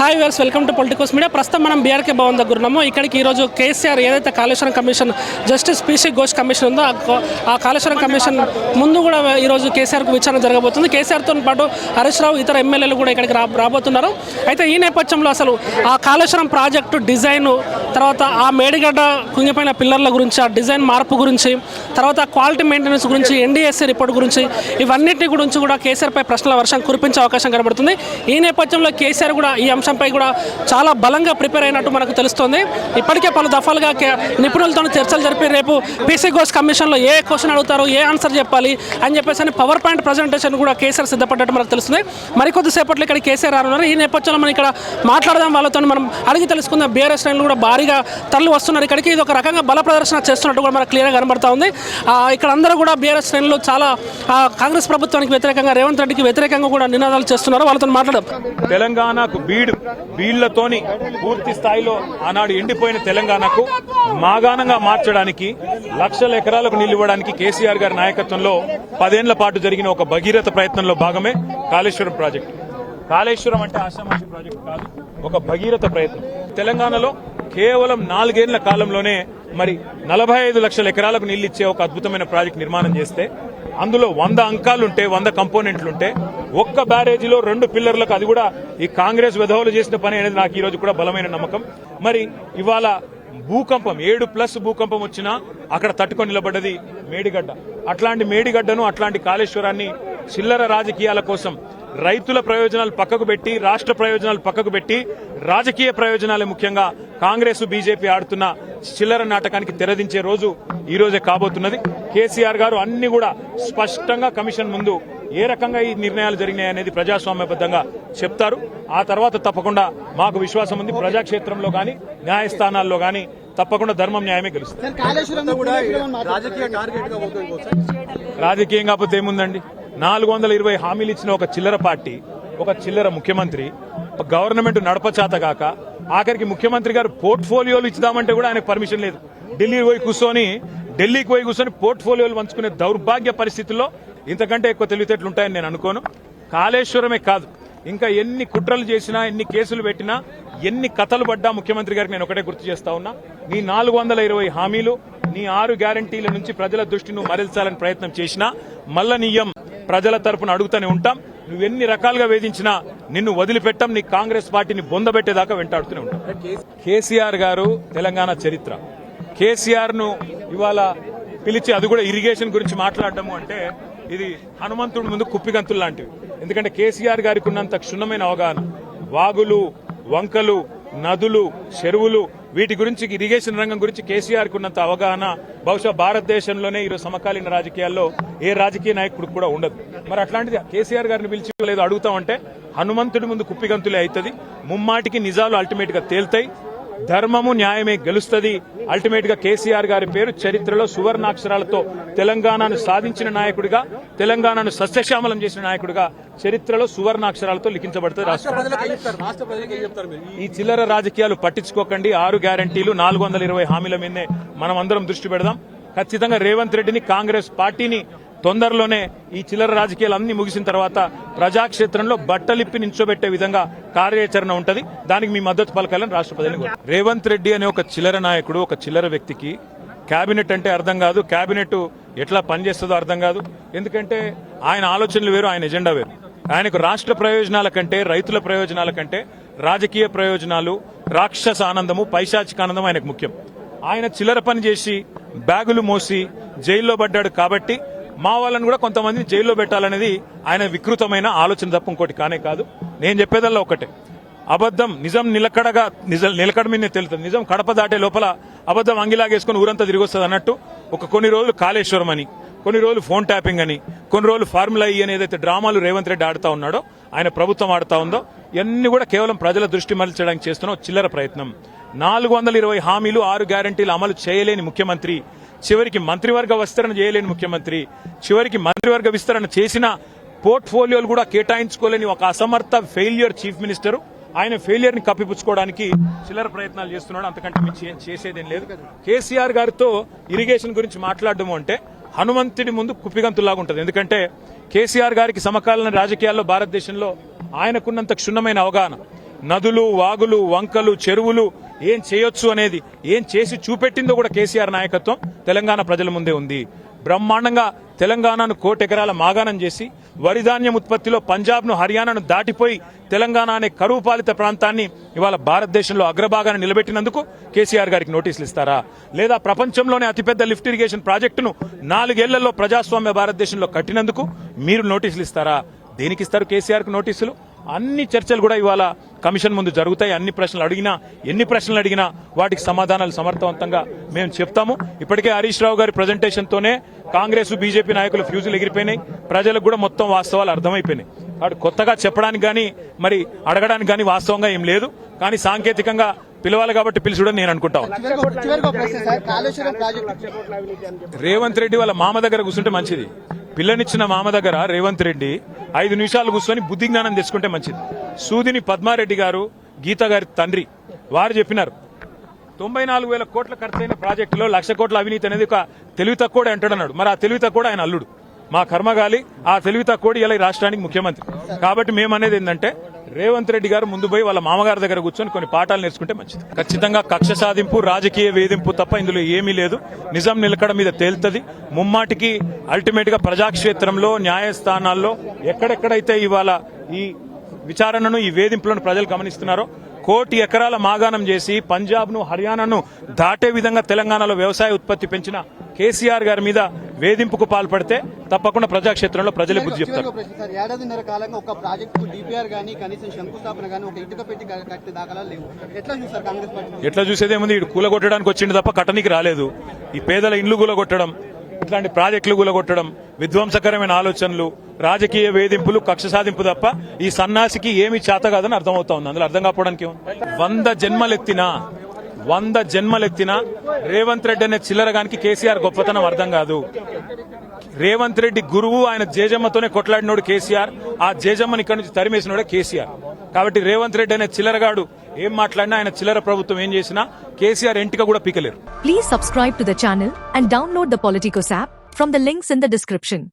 Hi viewers welcome to Politicos media ప్రస్తుతం మనం BRK Bhavan దగ్గర ఉన్నాము. ఇక్కడికి ఈరోజు కేసీఆర్ ఏదైతే Kaleshwaram commission justice PC Ghosh commission ఉందో ఆ కాళేశ్వరం కమిషన్ ముందు కూడా ఈరోజు కేసీఆర్కు విచారణ జరగబోతుంది. కేసీఆర్తో పాటు హరీష్ రావు ఇతర ఎమ్మెల్యేలు కూడా ఇక్కడికి రా రాబోతున్నారు. అయితే ఈ నేపథ్యంలో అసలు ఆ కాళేశ్వరం ప్రాజెక్టు డిజైన్ తర్వాత ఆ మేడిగడ్డ కుంగిపోయిన పిల్లర్ల గురించి ఆ డిజైన్ మార్పు గురించి తర్వాత క్వాలిటీ మెయింటెనెన్స్ గురించి ఎన్డీఎస్సీ రిపోర్ట్ గురించి ఇవన్నిటి గురించి కూడా కేసీఆర్పై ప్రశ్నల వర్షం కురిపించే అవకాశం కనబడుతుంది. ఈ నేపథ్యంలో కేసీఆర్ కూడా ఈ అంశంపై కూడా చాలా బలంగా ప్రిపేర్ అయినట్టు మనకు తెలుస్తోంది. ఇప్పటికే పలు దఫాలుగా నిపుణులతో చర్చలు జరిపి రేపు పీసీ గోస్ కమిషన్లో ఏ క్వశ్చన్ అడుగుతారు ఏ ఆన్సర్ చెప్పాలి అని చెప్పేసి అని పవర్ పాయింట్ ప్రజెంటేషన్ కూడా కేసీఆర్ సిద్ధపడ్డట్టు మనకు తెలుస్తుంది. మరికొద్దిసేపట్లో ఇక్కడ కేసీఆర్ రానున్నారు. ఈ నేపథ్యంలో మనం ఇక్కడ మాట్లాడదాం. వాళ్ళతో మనం అడిగి తెలుసుకుందాం. బీఆర్ఎస్ శ్రేణులు కూడా భారీగా తరలి వస్తున్నారు. ఇక్కడికి ఇది ఒక రకంగా బల ప్రదర్శన చేస్తున్నట్టు కూడా మనకు క్లియర్గా కనబడతా ఉంది. ఇక్కడ అందరూ కూడా బీఆర్ఎస్ శ్రేణులు చాలా కాంగ్రెస్ ప్రభుత్వానికి వ్యతిరేకంగా రేవంత్ రెడ్డికి వ్యతిరేకంగా కూడా నినాదాలు చేస్తున్నారు. వాళ్ళతో మాట్లాడదాం. తెలంగాణకు బీడు వీళ్ళతోని పూర్తి స్థాయిలో ఆనాడు ఎండిపోయిన తెలంగాణకు మాగాణంగా మార్చడానికి లక్షల ఎకరాలకు నీళ్ళు ఇవ్వడానికి కేసీఆర్ గారి నాయకత్వంలో పదేళ్ళ పాటు జరిగిన ఒక భగీరథ ప్రయత్నంలో భాగమే కాళేశ్వరం ప్రాజెక్టు. కాళేశ్వరం అంటే ఆశామాషి ప్రాజెక్టు కాదు ఒక భగీరథ ప్రయత్నం. తెలంగాణలో కేవలం నాలుగేళ్ళ కాలంలోనే మరి నలభై ఐదు లక్షల ఎకరాలకు నీళ్ళు ఇచ్చే ఒక అద్భుతమైన ప్రాజెక్ట్ నిర్మాణం చేస్తే అందులో వంద అంకాలుంటే వంద కంపోనెంట్లుంటే ఒక్క బ్యారేజీలో రెండు పిల్లర్లకు అది కూడా ఈ కాంగ్రెస్ విధవులు చేసిన పని అనేది నాకు ఈ రోజు కూడా బలమైన నమ్మకం. మరి ఇవాళ భూకంపం ఏడు ప్లస్ భూకంపం వచ్చినా అక్కడ తట్టుకొని నిలబడ్డది మేడిగడ్డ. అట్లాంటి మేడిగడ్డను అట్లాంటి కాళేశ్వరాన్ని చిల్లర రాజకీయాల కోసం రైతుల ప్రయోజనాలు పక్కకు పెట్టి రాష్ట్ర ప్రయోజనాలు పక్కకు పెట్టి రాజకీయ ప్రయోజనాలే ముఖ్యంగా కాంగ్రెస్ బీజేపీ ఆడుతున్న చిల్లర నాటకానికి తెరదించే రోజు ఈ రోజే కాబోతున్నది. కేసీఆర్ గారు అన్ని కూడా స్పష్టంగా కమిషన్ ముందు ఏ రకంగా ఈ నిర్ణయాలు జరిగినాయి అనేది ప్రజాస్వామ్యబద్ధంగా చెప్తారు. ఆ తర్వాత తప్పకుండా మాకు విశ్వాసం ఉంది. ప్రజాక్షేత్రంలో గాని న్యాయస్థానాల్లో గాని తప్పకుండా ధర్మం న్యాయమే గెలుస్తుంది. రాజకీయ టార్గెట్గా పోతుంది సార్? రాజకీయం కాకపోతే ఏముందండి? నాలుగు వందల ఇరవై హామీలు ఇచ్చిన ఒక చిల్లర పార్టీ ఒక చిల్లర ముఖ్యమంత్రి గవర్నమెంట్ నడపచాత కాక ఆఖరికి ముఖ్యమంత్రి గారు పోర్ట్ఫోలియోలు ఇచ్చుదామంటే కూడా ఆయనకు పర్మిషన్ లేదు. ఢిల్లీ పోయి కూర్చొని ఢిల్లీకి పోయి కూర్చొని పోర్ట్ఫోలియోలు పంచుకునే దౌర్భాగ్య పరిస్థితుల్లో ఇంతకంటే ఎక్కువ తెలివితేటలు ఉంటాయని నేను అనుకోను. కాళేశ్వరమే కాదు. ఇంకా ఎన్ని కుట్రలు చేసినా ఎన్ని కేసులు పెట్టినా ఎన్ని కథలు పడ్డా ముఖ్యమంత్రి గారికి నేను ఒకటే గుర్తు చేస్తా ఉన్నా. నీ నాలుగు వందల ఇరవై హామీలు నీ ఆరు గ్యారంటీల నుంచి ప్రజల దృష్టి నువ్వు మరల్చాలని ప్రయత్నం చేసినా మల్ల నీయం ప్రజల తరపున అడుగుతూనే ఉంటాం. నువ్వు ఎన్ని రకాలుగా వేధించినా నిన్ను వదిలిపెట్టాం నీ కాంగ్రెస్ పార్టీని బొందబెట్టేదాకా వెంటాడుతూనే ఉంటాం. కేసీఆర్ గారు తెలంగాణ చరిత్ర. కేసీఆర్ను ఇవాళ పిలిచి అది కూడా ఇరిగేషన్ గురించి మాట్లాడటము అంటే ఇది హనుమంతుడి ముందు కుప్పిగంతులు లాంటివి. ఎందుకంటే కేసీఆర్ గారికి ఉన్నంత క్షుణ్ణమైన అవగాహన. వాగులు వంకలు నదులు చెరువులు వీటి గురించి ఇరిగేషన్ రంగం గురించి కేసీఆర్కు ఉన్నంత అవగాహన బహుశా భారతదేశంలోనే ఈరోజు సమకాలీన రాజకీయాల్లో ఏ రాజకీయ నాయకుడికి కూడా ఉండదు. మరి అట్లాంటిది కేసీఆర్ గారిని పిలిచి లేదో అడుగుతామంటే హనుమంతుడి ముందు కుప్పిగంతులే అవుతుంది ముమ్మాటికి నిజాలు అల్టిమేట్గా తేల్తాయి ధర్మము న్యాయమే గెలుస్తుంది. అల్టిమేట్గా కేసీఆర్ గారి పేరు చరిత్రలో సువర్ణాక్షరాలతో తెలంగాణను సాధించిన నాయకుడిగా తెలంగాణను సస్యశ్యామలం చేసిన నాయకుడిగా చరిత్రలో సువర్ణాక్షరాలతో లిఖించబడుతుంది రాష్ట్రం. ఈ చిల్లర రాజకీయాలు పట్టించుకోకండి. ఆరు గ్యారంటీలు నాలుగు వందల ఇరవై హామీల మీదే మనం అందరం దృష్టి పెడదాం. ఖచ్చితంగా రేవంత్ రెడ్డిని కాంగ్రెస్ పార్టీని తొందరలోనే ఈ చిల్లర రాజకీయాలు అన్ని ముగిసిన తర్వాత ప్రజాక్షేత్రంలో బట్టలిప్పి నించోబెట్టే విధంగా కార్యాచరణ ఉంటుంది. దానికి మీ మద్దతు పలకాలని రాష్ట్ర రేవంత్ రెడ్డి అనే ఒక చిల్లర నాయకుడు ఒక చిల్లర వ్యక్తికి కేబినెట్ అంటే అర్థం కాదు. కేబినెట్ ఎట్లా పనిచేస్తుందో అర్థం కాదు. ఎందుకంటే ఆయన ఆలోచనలు వేరు ఆయన ఎజెండా వేరు. ఆయనకు రాష్ట్ర ప్రయోజనాల కంటే రైతుల ప్రయోజనాల కంటే రాజకీయ ప్రయోజనాలు రాక్షస ఆనందము పైశాచిక ఆనందం ఆయనకు ముఖ్యం. ఆయన చిల్లర పని చేసి బ్యాగులు మోసి జైల్లో పడ్డాడు కాబట్టి మా వాళ్ళని కూడా కొంతమంది జైల్లో పెట్టాలనేది ఆయన వికృతమైన ఆలోచన తప్ప ఇంకోటి కానే కాదు. నేను చెప్పేదల్లా ఒకటే. అబద్ధం నిజం నిలకడగా నిజం నిలకడ మీద తెలుస్తుంది నిజం కడప దాటే లోపల అబద్ధం అంగిలాగేసుకుని ఊరంతా తిరిగి వస్తుంది అన్నట్టు ఒక కొన్ని రోజులు కాళేశ్వరం అని కొన్ని రోజులు ఫోన్ ట్యాపింగ్ అని కొన్ని రోజులు ఫార్ములా ఈ అని ఏదైతే డ్రామాలు రేవంత్ రెడ్డి ఆడుతా ఉన్నాడో ఆయన ప్రభుత్వం ఆడుతా ఉందో ఇవన్నీ కూడా కేవలం ప్రజల దృష్టి మరల్చడానికి చేస్తున్న చిల్లర ప్రయత్నం. నాలుగు వందల ఇరవై హామీలు ఆరు గ్యారంటీలు అమలు చేయలేని ముఖ్యమంత్రి చివరికి మంత్రివర్గ విస్తరణ చేయలేని ముఖ్యమంత్రి చివరికి మంత్రివర్గ విస్తరణ చేసిన పోర్ట్ఫోలియోలు కూడా కేటాయించుకోలేని ఒక అసమర్థ ఫెయిల్యూర్ చీఫ్ మినిస్టర్. ఆయన ఫెయిలియర్ని కప్పిపుచ్చుకోవడానికి చిల్లర ప్రయత్నాలు చేస్తున్నాడు. అంతకంటే మీరు ఏం చేసేదేం లేదు. కేసీఆర్ గారితో ఇరిగేషన్ గురించి మాట్లాడడం అంటే హనుమంతుడి ముందు కుప్పిగంతులాగా ఉంటుంది. ఎందుకంటే కేసీఆర్ గారికి సమకాలీన రాజకీయాల్లో భారతదేశంలో ఆయనకున్నంత క్షుణ్ణమైన అవగాహన నదులు వాగులు వంకలు చెరువులు ఏం చేయొచ్చు అనేది ఏం చేసి చూపెట్టిందో కూడా కేసీఆర్ నాయకత్వం తెలంగాణ ప్రజల ముందే ఉంది. బ్రహ్మాండంగా తెలంగాణను కోటెకరాల మాగాణం చేసి వరిధాన్యం ఉత్పత్తిలో పంజాబ్ను హర్యానాను దాటిపోయి తెలంగాణ అనే కరువు పాలిత ప్రాంతాన్ని ఇవాళ భారతదేశంలో అగ్రభాగాన్ని నిలబెట్టినందుకు కేసీఆర్ గారికి నోటీసులు ఇస్తారా? లేదా ప్రపంచంలోనే అతిపెద్ద లిఫ్ట్ ఇరిగేషన్ ప్రాజెక్టును నాలుగేళ్ళలో ప్రజాస్వామ్య భారతదేశంలో కట్టినందుకు మీరు నోటీసులు ఇస్తారా? దేనికి ఇస్తారు కేసీఆర్కు నోటీసులు? అన్ని చర్చలు కూడా ఇవాళ కమిషన్ ముందు జరుగుతాయి. అన్ని ప్రశ్నలు అడిగినా ఎన్ని ప్రశ్నలు అడిగినా వాటికి సమాధానాలు సమర్థవంతంగా మేము చెప్తాము. ఇప్పటికే హరీష్ రావు గారి ప్రజెంటేషన్ తోనే కాంగ్రెస్ బీజేపీ నాయకులు ఫ్యూజులు ఎగిరిపోయినాయి. ప్రజలకు కూడా మొత్తం వాస్తవాలు అర్థమైపోయినాయి. వాడు కొత్తగా చెప్పడానికి కానీ మరి అడగడానికి కానీ వాస్తవంగా ఏం లేదు. కానీ సాంకేతికంగా పిలవాలి కాబట్టి పిలుచుడని నేను అనుకుంటాను రేవంత్ రెడ్డి వాళ్ళ మామ దగ్గర కూర్చుంటే మంచిది. పిల్లనిచ్చిన మామ దగ్గర రేవంత్ రెడ్డి ఐదు నిమిషాలు కూర్చొని బుద్ధి జ్ఞానం తెచ్చుకుంటే మంచిది. సూదిని పద్మారెడ్డి గారు గీత గారి తండ్రి వారు చెప్పినారు. తొంభై నాలుగు వేల కోట్ల ఖర్చైన ప్రాజెక్టులో లక్ష కోట్ల అవినీతి అనేది ఒక తెలివి తక్కువ అంటాడన్నాడు మరి ఆ తెలివి తక్కువ ఆయన అల్లుడు. మా కర్మగాలి ఆ తెలివి తక్కువ ఇలా రాష్ట్రానికి ముఖ్యమంత్రి. కాబట్టి మేము అనేది ఏంటంటే రేవంత్ రెడ్డి గారు ముందు పోయి వాళ్ళ మామగారి దగ్గర కూర్చొని కొన్ని పాఠాలు నేర్చుకుంటే మంచిది. ఖచ్చితంగా కక్ష సాధింపు రాజకీయ వేధింపు తప్ప ఇందులో ఏమీ లేదు. నిజం నిలకడ మీద తేలుతుంది. ముమ్మాటికి అల్టిమేట్గా ప్రజాక్షేత్రంలో న్యాయస్థానాల్లో ఎక్కడెక్కడైతే ఇవాళ ఈ విచారణను ఈ వేధింపులను ప్రజలు గమనిస్తున్నారో. కోటి ఎకరాల మాగాణం చేసి పంజాబ్ను హర్యానాను దాటే విధంగా తెలంగాణలో వ్యవసాయ ఉత్పత్తి పెంచిన కేసీఆర్ గారి మీద వేధింపుకు పాల్పడితే తప్పకుండా ప్రజాక్షేత్రంలో ప్రజలే బుద్ధి చెప్తారు. ఏడాదిన్నర కాలంగా ఒక ప్రాజెక్టు డిపిఆర్ గానీ కనీసం శంకుస్థాపన గానీ ఒక ఇటుక పెట్టి దాఖలాలు లేవు. ఎట్లా చూస్తారు కాంగ్రెస్ పార్టీ? ఎట్లా చూసేదేముంది ఇటు కూలగొట్టడానికి వచ్చింది తప్ప కట్టనికి రాలేదు. ఈ పేదల ఇండ్లు కూలగొట్టడం ఇట్లాంటి ప్రాజెక్టులు కూలగొట్టడం విధ్వంసకరమైన ఆలోచనలు రాజకీయ వేధింపులు కక్ష సాధింపు తప్ప ఈ సన్నాసికి ఏమి చేత కాదని అర్థమవుతా ఉంది. అందులో అర్థం కాకపోవడానికి వంద జన్మలెత్తినా వంద జన్మలెత్తినా రేవంత్ రెడ్డి అనే చిల్లరగానికి కేసీఆర్ గొప్పతనం అర్థం కాదు. రేవంత్ రెడ్డి గురువు ఆయన జేజమ్మతోనే కొట్లాడినోడు కేసీఆర్. ఆ జేజమ్మని ఇక్కడి నుంచి తరిమేసినోడే కేసీఆర్. కాబట్టి రేవంత్ రెడ్డి అనే చిల్లరగాడు ఏం మాట్లాడినా ఆయన చిల్లర ప్రభుత్వం ఏం చేసినా కేసీఆర్ ఎంటిక కూడా పీకలేరు. Please subscribe to the channel and download the Politicos app from the links in the description